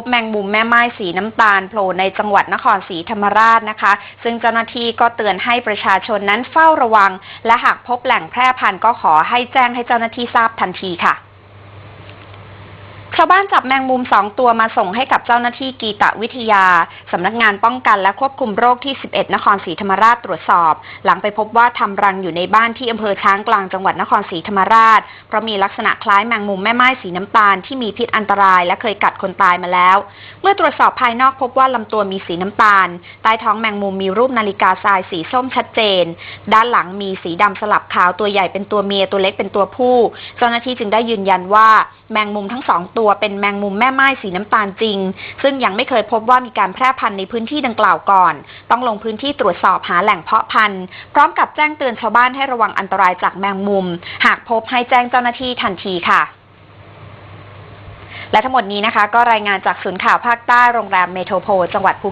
บแมงมุมแม่ไม้สีน้ำตาลโผล่ในจังหวัดนครศรีธรรมราชนะคะ ซึ่งเจ้าหน้าที่ก็เตือนให้ประชาชนนั้นเฝ้าระวัง และหากพบแหล่งแพร่พันธุ์ก็ขอให้แจ้งให้เจ้าหน้าที่ทราบทันทีค่ะ ชาวบ้านจับแมงมุมสองตัวมาส่งให้กับเจ้าหน้าที่กีตวิทยา สำนักงานป้องกันและควบคุมโรคที่ 11 นครศรีธรรมราชตรวจสอบ หลังไปพบว่าทำรังอยู่ในบ้านที่อำเภอช้างกลางจังหวัดนครศรีธรรมราช เพราะมีลักษณะคล้ายแมงมุมแม่ไม้สีน้ำตาลที่มีพิษอันตรายและเคยกัดคนตายมาแล้ว เมื่อตรวจสอบภายนอกพบว่าลำตัวมีสีน้ำตาล ใต้ท้องแมงมุมมีรูปนาฬิกาทรายสีส้มชัดเจน ด้านหลังมีสีดำสลับขาวตัวใหญ่เป็นตัวเมียตัวเล็กเป็นตัวผู้ เจ้าหน้าที่จึงได้ยืนยันว่าแมงมุมทั้งสองตัวเป็นแมงมุมแม่ไม้สีน้ำตาลจริง ซึ่งยังไม่เคยพบว่ามีการแพร่พันธุ์ในพื้นที่ดังกล่าวก่อน ต้องลงพื้นที่ตรวจสอบหาแหล่งเพาะพันธุ์ พร้อมกับแจ้งเตือนชาวบ้านให้ระวังอันตรายจากแมงมุม หากพบให้แจ้งเจ้าหน้าที่ทันทีค่ะ และทั้งหมดนี้นะคะ ก็รายงานจากศูนย์ข่าวภาคใต้โรงแรมเมโทรโพลจังหวัดภู